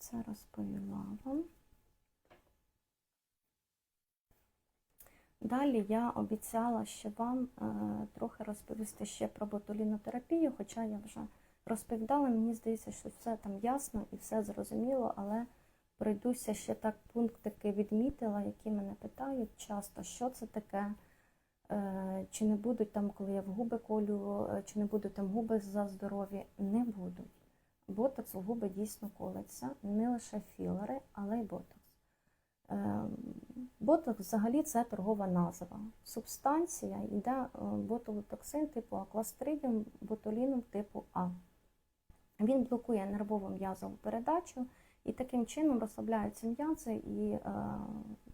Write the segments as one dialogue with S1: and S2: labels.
S1: це розповіла вам. Далі я обіцяла ще вам е, трохи розповісти ще про ботулінотерапію, хоча я вже розповідала, мені здається, що все там ясно і все зрозуміло, але пройдуся ще так пунктики відмітила, які мене питають часто, що це таке, е, чи не будуть там, коли я в губи колю, е, чи не будуть там губи за здорові, не будуть. Ботокс в губи дійсно колеться, не лише філери, але й ботокс. Е, Ботокс взагалі це торгова назва. Субстанція йде е, ботулотоксин типу акластридіум, ботуліном типу А. Він блокує нервову м'язову передачу і таким чином розслабляються м'язи, і е,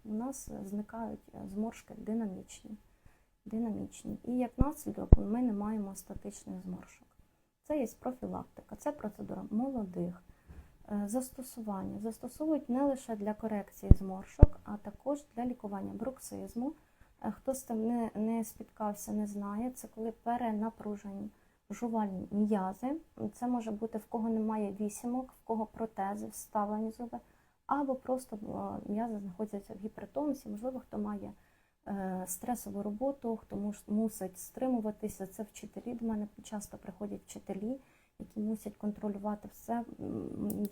S1: у нас зникають е, зморшки динамічні. динамічні. І як наслідок ми не маємо статичних зморшок. Це є профілактика, це процедура молодих. Е, Застосування застосовують не лише для корекції зморшок, а також для лікування бруксизму. Е, Хто з тим не, не спіткався, не знає, це коли перенапружені жувальні м'язи. Це може бути в кого немає вісімок, в кого протези, вставлені зуби, або просто е, м'язи знаходяться в гіпертонусі, можливо, хто має стресову роботу, хто мусить стримуватися. Це вчителі до мене часто приходять вчителі які мусять контролювати все,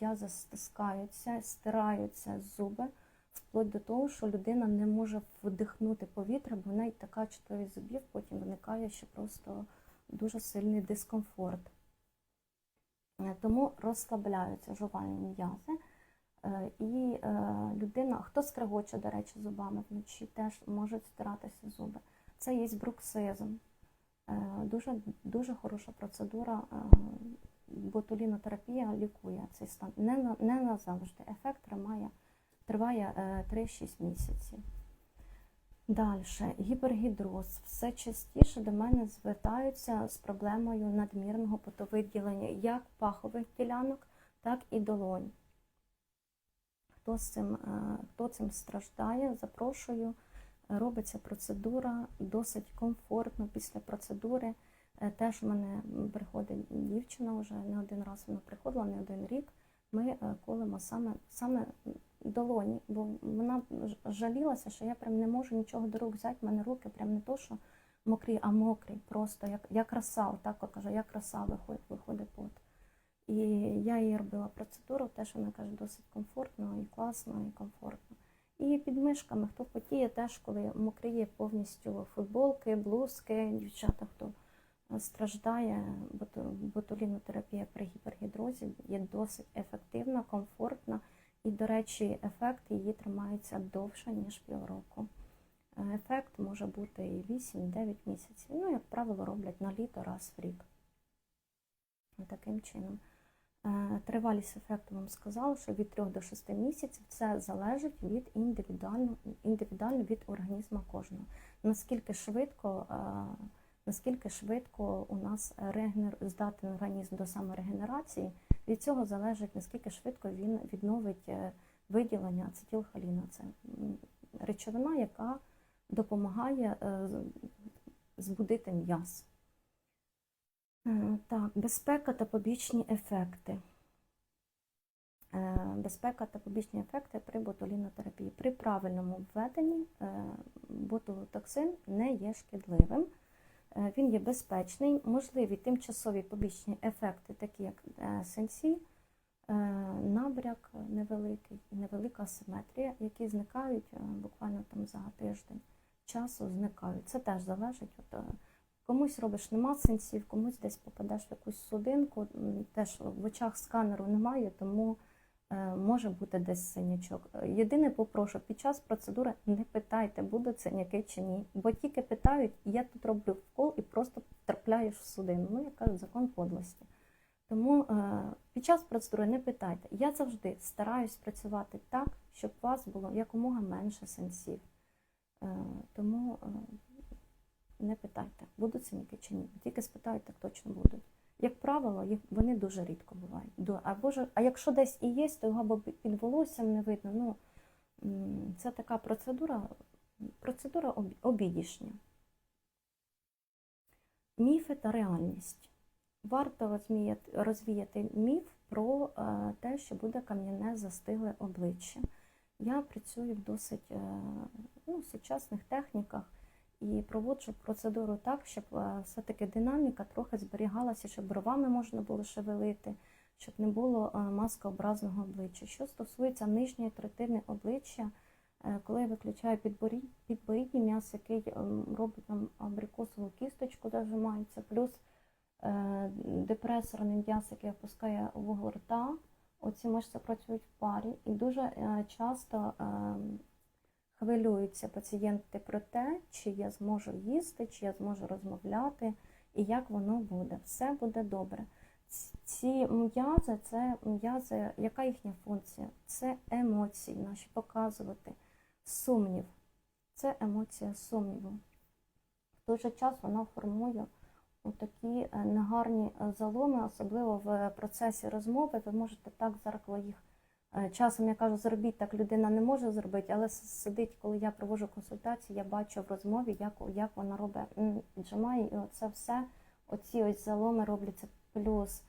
S1: м'язи стискаються, стираються зуби, вплоть до того, що людина не може вдихнути повітря, бо в неї така чутливість зубів, потім виникає ще просто дуже сильний дискомфорт. Е, Тому розслабляються жувальні м'язи. Е, І е, людина, хто скрегоче, до речі, зубами вночі, теж можуть стиратися зуби. Це є бруксизм. Е, Дуже, дуже хороша процедура. Ботулінотерапія лікує цей стан. Не, не назавжди. Ефект тримає, триває е, 3-6 місяців. Далі, гіпергідроз. Все частіше до мене звертаються з проблемою надмірного потовиділення як пахових ділянок, так і долонь. Хто, цим, е, хто цим страждає, запрошую. Робиться процедура досить комфортно після процедури. Е, Теж в мене приходить дівчина вже не один раз вона приходила, не один рік. Ми е, колемо саме, саме долоні, бо вона жалілася, що я прям не можу нічого до рук взяти. в мене руки прям не то, що мокрі, а мокрі, просто як, як роса, отак от каже, як роса виходить, виходить пот. І я їй робила процедуру, теж вона каже, досить комфортно і класно, і комфортно. І під мишками, хто потіє, теж коли мокріє повністю футболки, блузки, дівчата, хто е, страждає, ботулінотерапія при гіпергідрозі є досить ефективна, комфортна. І, до речі, ефект її тримається довше, ніж півроку. Е, Ефект може бути і 8-9 місяців. Ну, як правило, роблять на літо раз в рік. Таким чином. Е, Тривалість ефекту вам сказала, що від 3 до 6 місяців це залежить від індивідуально, індивідуально від організму кожного. Наскільки швидко, е, наскільки швидко у нас регенер... здатен організм до саморегенерації, від цього залежить, наскільки швидко він відновить е, виділення ацетилхоліну. Це речовина, яка допомагає збудити м'яз. Е, Так, безпека та побічні ефекти. Е, Безпека та побічні ефекти при ботулінотерапії. При правильному введенні е, ботулотоксин не є шкідливим. Він є безпечний, можливі тимчасові побічні ефекти, такі як сенсі, набряк невеликий, і невелика асиметрія, які зникають буквально там за тиждень часу зникають. Це теж залежить від Комусь робиш нема сенсів, комусь десь попадеш в якусь судинку, теж в очах сканеру немає, тому е, може бути десь синячок. Єдине попрошу, під час процедури не питайте, будуть синяки чи ні. Бо тільки питають, я тут роблю вкол і просто трапляєш в судину. Ну, як кажуть, закон подлості. Тому е, під час процедури не питайте. Я завжди стараюсь працювати так, щоб у вас було якомога менше сенсів. Е, тому не питайте, будуть синяки чи ні. Тільки спитають, так точно будуть. Як правило, їх вони дуже рідко бувають. Або ж, а якщо десь і є, то його або під волоссям не видно. Ну, це така процедура, процедура обідішня. Міфи та реальність. Варто розвіяти міф про е, те, що буде кам'яне застигле обличчя. Я працюю в досить е, ну, сучасних техніках і проводжу процедуру так, щоб е, все-таки динаміка трохи зберігалася, щоб бровами можна було шевелити, щоб не було е, маскообразного обличчя. Що стосується нижньої третини обличчя, е, коли я виключаю підборі- підборідній м'яс, який робить нам абрикосову кісточку, зажимається, плюс депресорний м'яс, який опускає вугол рта, оці мишці працюють в парі, і дуже часто ем, хвилюються пацієнти про те, чи я зможу їсти, чи я зможу розмовляти, і як воно буде. Все буде добре. Ці м'язи це м'язи, яка їхня функція? Це емоції наші показувати, сумнів. Це емоція сумніву. В той же час вона формує такі негарні е, заломи, особливо в процесі розмови. Ви можете так зеркало їх Е, Часом я кажу, зробіть так, людина не може зробити, але сидить, коли я проводжу консультації, я бачу в розмові, як, як вона робить, м, і оце все, оці ось заломи робляться плюс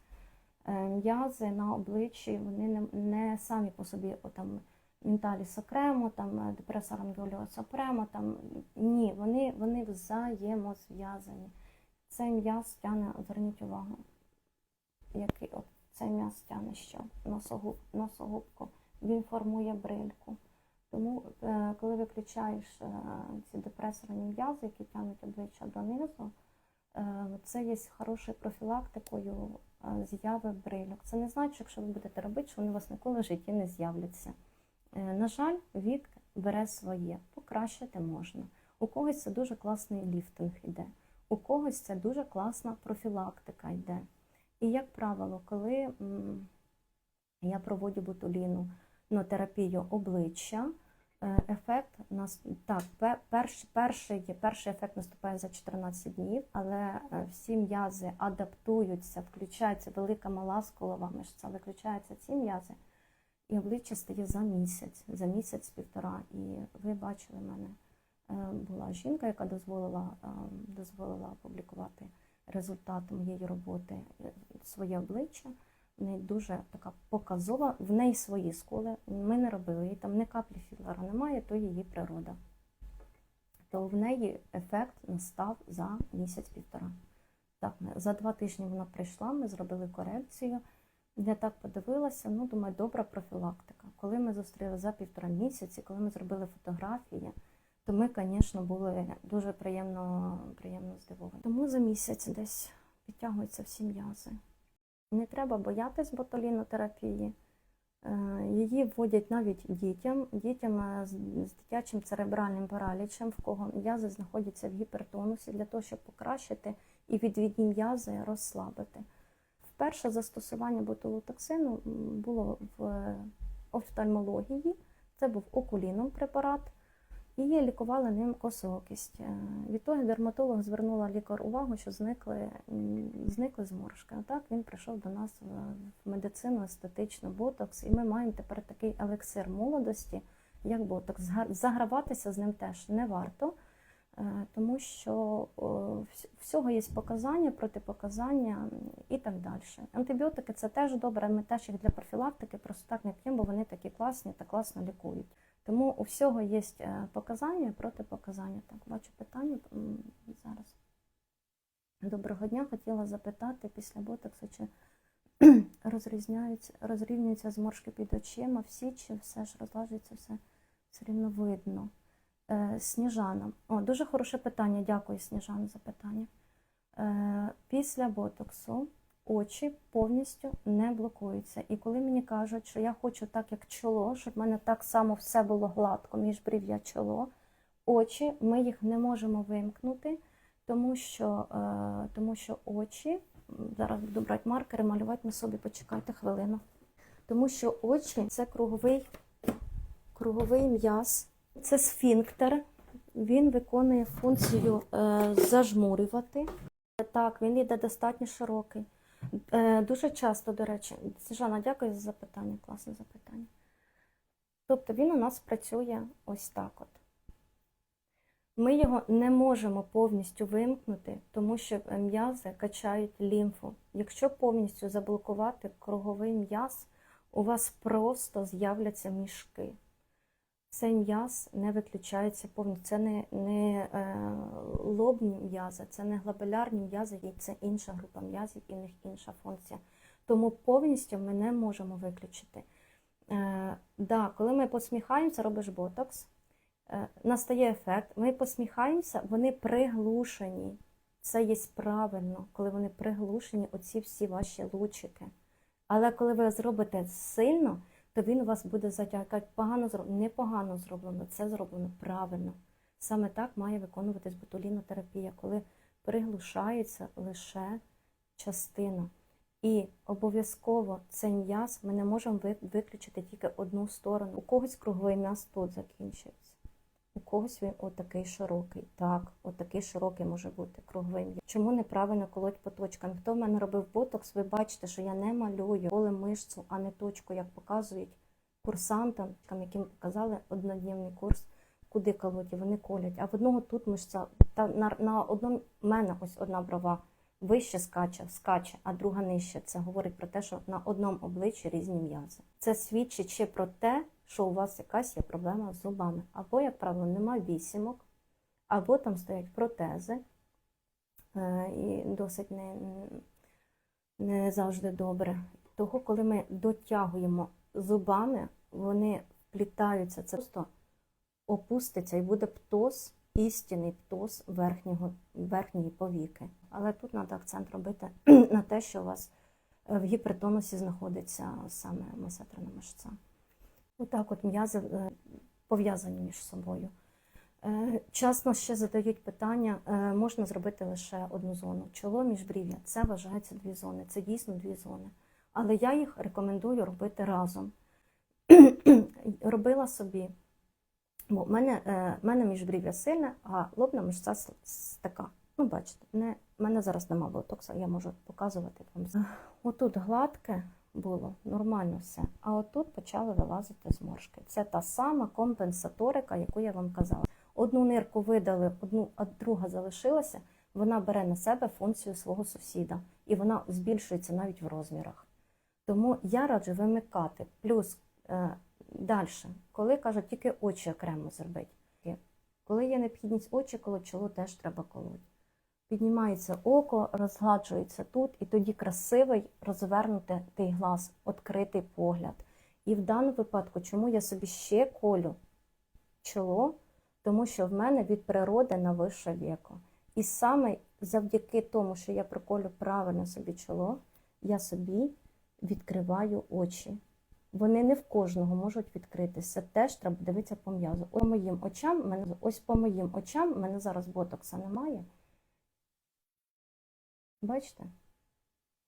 S1: е, м'язи на обличчі, вони не, не самі по собі там, менталіс окремо, там, е, депресором доліос окремо, там, ні, вони, вони взаємозв'язані. Цей м'яз тягне, зверніть увагу, який от цей м'яз тягне? Носогуб, носогубку. Він формує брильку. Тому, е, коли виключаєш е, ці депресорні м'язи, які тягнуть обличчя донизу, е, це є хорошою профілактикою зяви брильок. Це не значить, що якщо ви будете робити, що вони у вас ніколи в житті не з'являться. На жаль, вік бере своє, покращити можна. У когось це дуже класний ліфтинг йде, у когось це дуже класна профілактика йде. І, як правило, коли я проводжу ботуліну ну, терапію обличчя, е, ефект нас так, пе- перш, перший, перший ефект наступає за 14 днів, але е, всі м'язи адаптуються, включається велика мала скулова мишця, виключаються ці м'язи, і обличчя стає за місяць, за місяць-півтора. І ви бачили мене. е, Була жінка, яка дозволила, е, дозволила опублікувати результат моєї роботи е, своє обличчя. В неї дуже така показова, в неї свої скули. Ми не робили їй там ні каплі філера немає, то її природа. То в неї ефект настав за місяць-півтора. Так, за два тижні вона прийшла, ми зробили корекцію. Я так подивилася, ну думаю, добра профілактика. Коли ми зустріли за півтора місяці, коли ми зробили фотографії, то ми, звісно, були дуже приємно, приємно здивовані. Тому за місяць десь підтягуються всі м'язи. Не треба боятись ботулінотерапії. Е, Її вводять навіть дітям, дітям е, з дитячим церебральним паралічем, в кого м'язи знаходяться в гіпертонусі, для того, щоб покращити і відвідні м'язи розслабити. Вперше застосування ботулотоксину було в офтальмології. Це був окуліном препарат, і лікували ним косоокість. Е, Відтоді дерматолог звернула лікар увагу, що зникли, зникли зморшки. Отак він прийшов до нас в медицину естетичну ботокс, і ми маємо тепер такий елексир молодості, як ботокс. Заграватися з ним теж не варто, е, тому що всього є показання, протипоказання і так далі. Антибіотики це теж добре, ми теж їх для профілактики просто так не п'ємо, бо вони такі класні та класно лікують. Тому у всього є е, показання і протипоказання. Так, бачу питання зараз. Доброго дня. Хотіла запитати після ботоксу, чи розрізняються, розрівнюються зморшки під очима, всі, чи все ж розлажується, все, все рівно видно. Е, Сніжана. О, дуже хороше питання. Дякую, Сніжана, за питання. Е, Після ботоксу очі повністю не блокуються. І коли мені кажуть, що я хочу так, як чоло, щоб в мене так само все було гладко, міжбрів'я чоло, очі ми їх не можемо вимкнути, тому що, е, тому що очі, зараз буду брати маркери, малювати на собі, почекайте хвилину. Тому що очі це круговий, круговий м'яз, це сфінктер. Він виконує функцію е, зажмурювати. Так, він йде достатньо широкий. Е, Дуже часто, до речі, Сніжана, дякую за запитання, класне запитання. Тобто він у нас працює ось так от. Ми його не можемо повністю вимкнути, тому що е, м'язи качають лімфу. Якщо повністю заблокувати круговий м'яз, у вас просто з'являться мішки. Цей м'яз не виключається повністю. Це не, не е, лобні м'язи, це не глобулярні м'язи, це інша група м'язів, і в них інша функція. Тому повністю ми не можемо виключити. Е, да, коли ми посміхаємося, робиш ботокс, е, настає ефект, ми посміхаємося, вони приглушені. Це є правильно, коли вони приглушені, оці всі ваші лучики. Але коли ви зробите сильно, то він вас буде затягати. Погано зроблено, непогано зроблено, це зроблено правильно. Саме так має виконуватись ботулінотерапія, коли приглушається лише частина. І обов'язково цей м'яз ми не можемо виключити тільки одну сторону. У когось круговий м'яз тут закінчується. У когось він отакий широкий. Так, отакий широкий може бути круговий. Чому неправильно колоть по точкам? Хто в мене робив ботокс, ви бачите, що я не малюю поле мишцю, а не точку, як показують курсантам, яким показали однодневний курс, куди колоть, вони колять. А в одного тут мишця, та на, на одному мене ось одна брова вище скаче, скаче, а друга нижче. Це говорить про те, що на одному обличчі різні м'язи. Це свідчить ще про те, що у вас якась є проблема з зубами. Або, як правило, немає вісімок, або там стоять протези, е, і досить не, не завжди добре. Того, коли ми дотягуємо зубами, вони вплітаються, це просто опуститься і буде птоз, істинний птоз верхнього, верхньої повіки. Але тут треба акцент робити на те, що у вас е, в гіпертонусі знаходиться саме масетрана мишця. Отак от м'язи е, пов'язані між собою. Е, Часто ще задають питання, е, можна зробити лише одну зону. Чоло міжбрів'я це вважається дві зони, це дійсно дві зони. Але я їх рекомендую робити разом. Робила собі, бо в мене, мене міжбрів'я сильне, а лобна мишця с- с- така. Ну, бачите, не, в мене зараз немає ботокса, я можу показувати вам. Отут гладке було, нормально все. А отут почали вилазити зморшки. Це та сама компенсаторика, яку я вам казала. Одну нирку видали, одну, а друга залишилася, вона бере на себе функцію свого сусіда, і вона збільшується навіть в розмірах. Тому я раджу вимикати. Плюс е, далі, коли кажуть, тільки очі окремо зробити. Коли є необхідність очі колоть, чоло теж треба колоть. Піднімається око, розгладжується тут, і тоді красивий розвернути той глаз, відкритий погляд. І в даному випадку, чому я собі ще колю чоло, тому що в мене від природи на вище віко. І саме завдяки тому, що я приколю правильно собі чоло, я собі відкриваю очі. Вони не в кожного можуть відкритися. Теж треба дивитися по м'язу. По моїм очам, мене, ось по моїм очам, мене зараз ботокса немає. Бачите?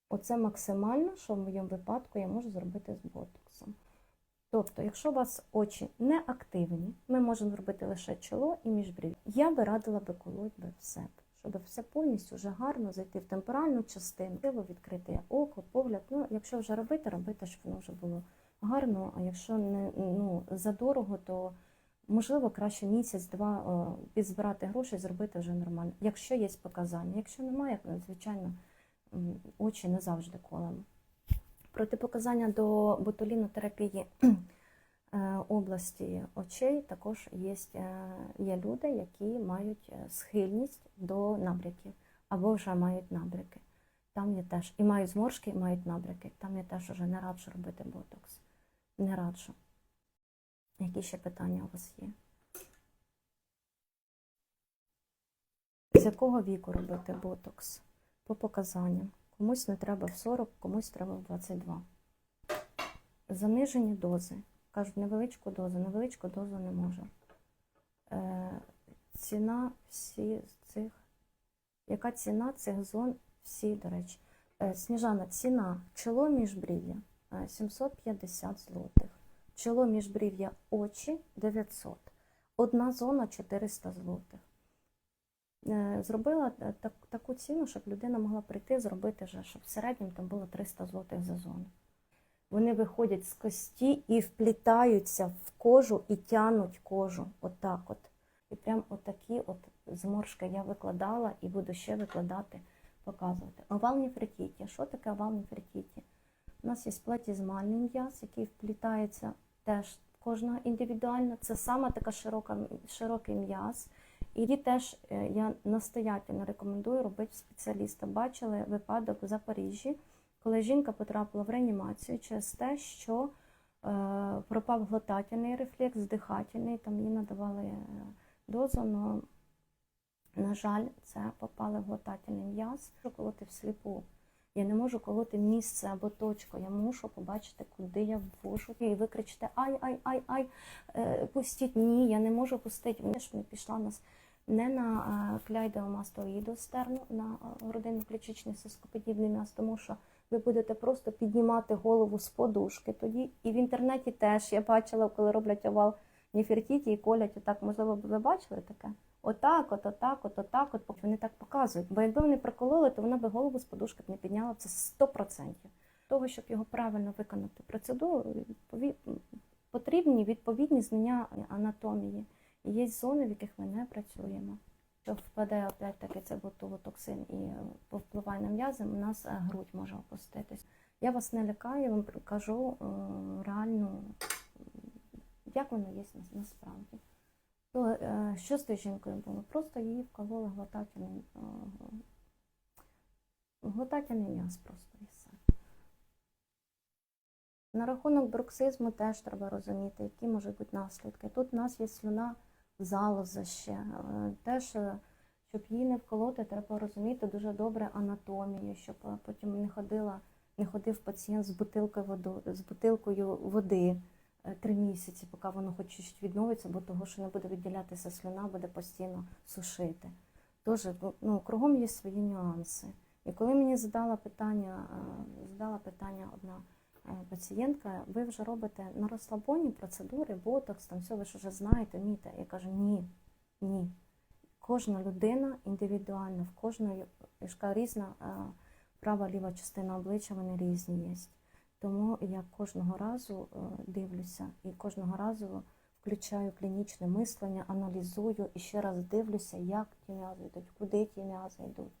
S1: Оце максимально, що в моєму випадку я можу зробити з ботоксом. Тобто, якщо у вас очі не активні, ми можемо зробити лише чоло і міжбрів. Я би радила би колоть би все, щоб все повністю вже гарно зайти в темпоральну частину, треба відкрити око, погляд. Ну, якщо вже робити, робити, щоб воно вже було гарно. А якщо не ну, задорого, то можливо краще місяць-два о, підзбирати гроші і зробити вже нормально. Якщо є показання. Якщо немає, звичайно, очі не завжди колемо. Протипоказання до ботулінотерапії е, області очей також є, е, є люди, які мають е, схильність до набряків або вже мають набряки. Там є теж і мають зморшки, і мають набряки. Там я теж вже не раджу робити ботокс. Не раджу. Які ще питання у вас є? З якого віку робити ботокс? По показанням. Комусь не треба в 40, комусь треба в 22. Занижені дози. Кажуть, невеличку дозу, невеличку дозу не можу. Е, ціна всі цих. Яка ціна цих зон? Всі, до речі. Е, Сніжана, ціна чоло міжбрів'я е, 750 злотих. Чоло міжбрів'я очі 900. Одна зона 400 злотих. Е, Зробила так, таку ціну, щоб людина могла прийти, зробити щоб в середньому там було 300 злотих за зону. Вони виходять з кості і вплітаються в кожу і тянуть кожу. Отак от. І прям отакі от зморшки я викладала і буду ще викладати, показувати. Овал Нефертіті. Що таке овал Нефертіті? У нас є платізмальний м'яз, який вплітається теж кожного індивідуально. Це саме така широка, широкий м'яз. І її теж е, я настоятельно рекомендую робити спеціаліста. Бачили випадок в Запоріжжі, коли жінка потрапила в реанімацію через те, що е, пропав глотательний рефлекс, дихательний, там їй надавали е, дозу, але, на жаль, це попали в глотательний м'яз. Можу колоти всліпу. Я не можу колоти місце або точку. Я мушу побачити, куди я ввожу. І ви кричите ай, ай, ай, ай, е, пустіть. Ні, я не можу пустити. Мені ж не пішла нас не на е, кляйдеомастоїду стерну, на грудинно ключичний сископодібний м'яз, тому що ви будете просто піднімати голову з подушки тоді. І в інтернеті теж я бачила, коли роблять овал Нефертіті і колять отак, можливо, ви бачили таке? Отак, от, отак, от, отак, от, вони так показують. Бо якби вони прокололи, то вона би голову з подушки не підняла це 100%. Того, щоб його правильно виконати процедуру, потрібні відповідні знання анатомії. Є зони, в яких ми не працюємо. Що впаде опять таки це ботулотоксин і е, повпливає на м'язи, у нас е, грудь може опуститись. Я вас не лякаю, я вам кажу е, реальну, як воно є на- насправді. То, е, що з тою жінкою було? Просто її вкололи глотательний, е, глотательний м'яз просто і все. На рахунок бруксизму теж треба розуміти, які можуть бути наслідки. Тут у нас є слюна залоза ще. Е, Теж, щоб її не вколоти, треба розуміти дуже добре анатомію, щоб потім не ходила, не ходив пацієнт з бутилкою води три місяці, поки воно хоч чуть відновиться, бо того, що не буде відділятися слюна, буде постійно сушити. Тож, ну, кругом є свої нюанси. І коли мені задала питання, е, задала питання одна е, пацієнтка, ви вже робите на розслабоні процедури, ботокс, там все ви ж вже знаєте, вмієте. Я кажу, ні, ні. Кожна людина індивідуальна, в кожної різна е, права ліва частина обличчя, вони різні є. Тому я кожного разу е, дивлюся і кожного разу включаю клінічне мислення, аналізую і ще раз дивлюся, як ті м'язи йдуть, куди ті м'язи йдуть.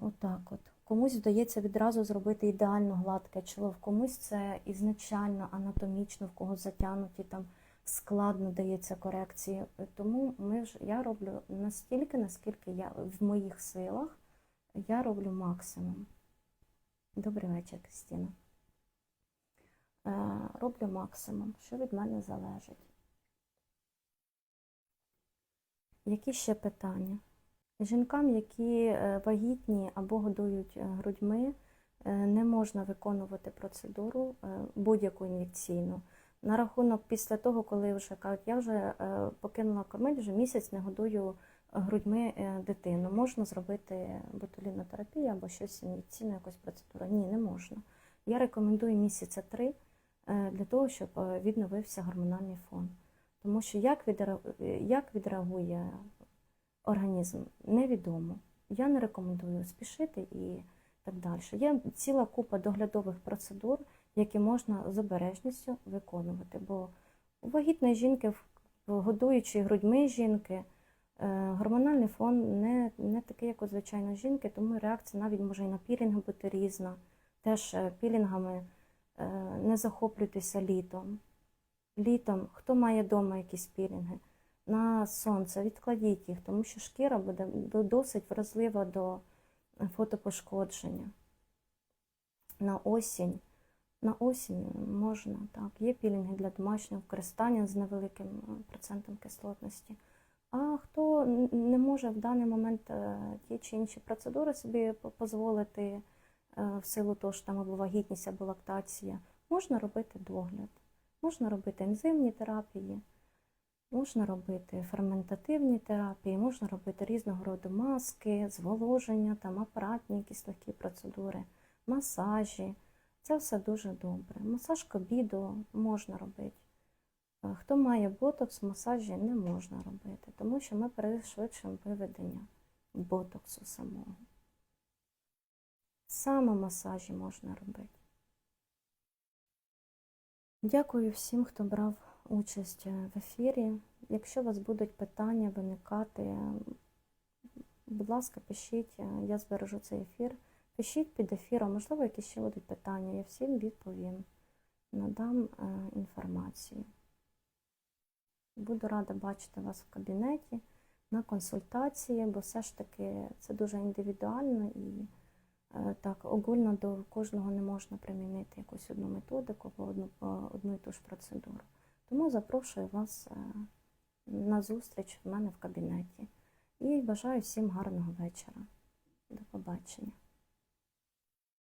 S1: Отак от. Комусь вдається відразу зробити ідеально гладке чоло, комусь це ізначально анатомічно, в кого затягнуті там складно дається корекції. Тому ми ж я роблю настільки, наскільки я в моїх силах, я роблю максимум. Добрий вечір, Кристина. Е, роблю максимум, що від мене залежить. Які ще питання? Жінкам, які е, вагітні або годують е, грудьми, не можна виконувати процедуру будь-яку ін'єкційну. На рахунок після того, коли вже кажуть, я вже покинула кормити, вже місяць не годую грудьми е, дитину. Можна зробити ботулінотерапію або щось ін'єкційну, якусь процедуру? Ні, не можна. Я рекомендую місяця три е, для того, щоб е, відновився гормональний фон. Тому що як як відреагує організм, невідомо. Я не рекомендую спішити і так далі. Є ціла купа доглядових процедур, які можна з обережністю виконувати. Бо у вагітної жінки, в грудьми жінки, гормональний фон не, не такий, як у звичайної жінки, тому реакція навіть може і на пілінги бути різна. Теж е, пілінгами е, не захоплюйтеся літом. Літом, хто має вдома якісь пілінги, на сонце відкладіть їх, тому що шкіра буде досить вразлива до фотопошкодження. На осінь. На осінь можна, так. Є пілінги для домашнього використання з невеликим е, процентом кислотності. А хто не може в даний момент е, ті чи інші процедури собі дозволити е, в силу того, що там або вагітність, або лактація, можна робити догляд, можна робити ензимні терапії, можна робити ферментативні терапії, можна робити різного роду маски, зволоження, там апаратні якісь легкі процедури, масажі. Це все дуже добре. Масаж кобіду можна робити. Е, Хто має ботокс, масажі не можна робити, тому що ми пришвидшимо виведення ботоксу самого. Саме масажі можна робити. Дякую всім, хто брав участь е, в ефірі. Якщо у вас будуть питання виникати, будь ласка, пишіть, е, я збережу цей ефір. Пишіть під ефіром, можливо, якісь ще будуть питання. Я всім відповім, надам інформацію. Буду рада бачити вас в кабінеті на консультації, бо все ж таки це дуже індивідуально і е, так огульно до кожного не можна примінити якусь одну методику або одну, е, одну і ту ж процедуру. Тому запрошую вас е, на зустріч в мене в кабінеті. І бажаю всім гарного вечора. До побачення.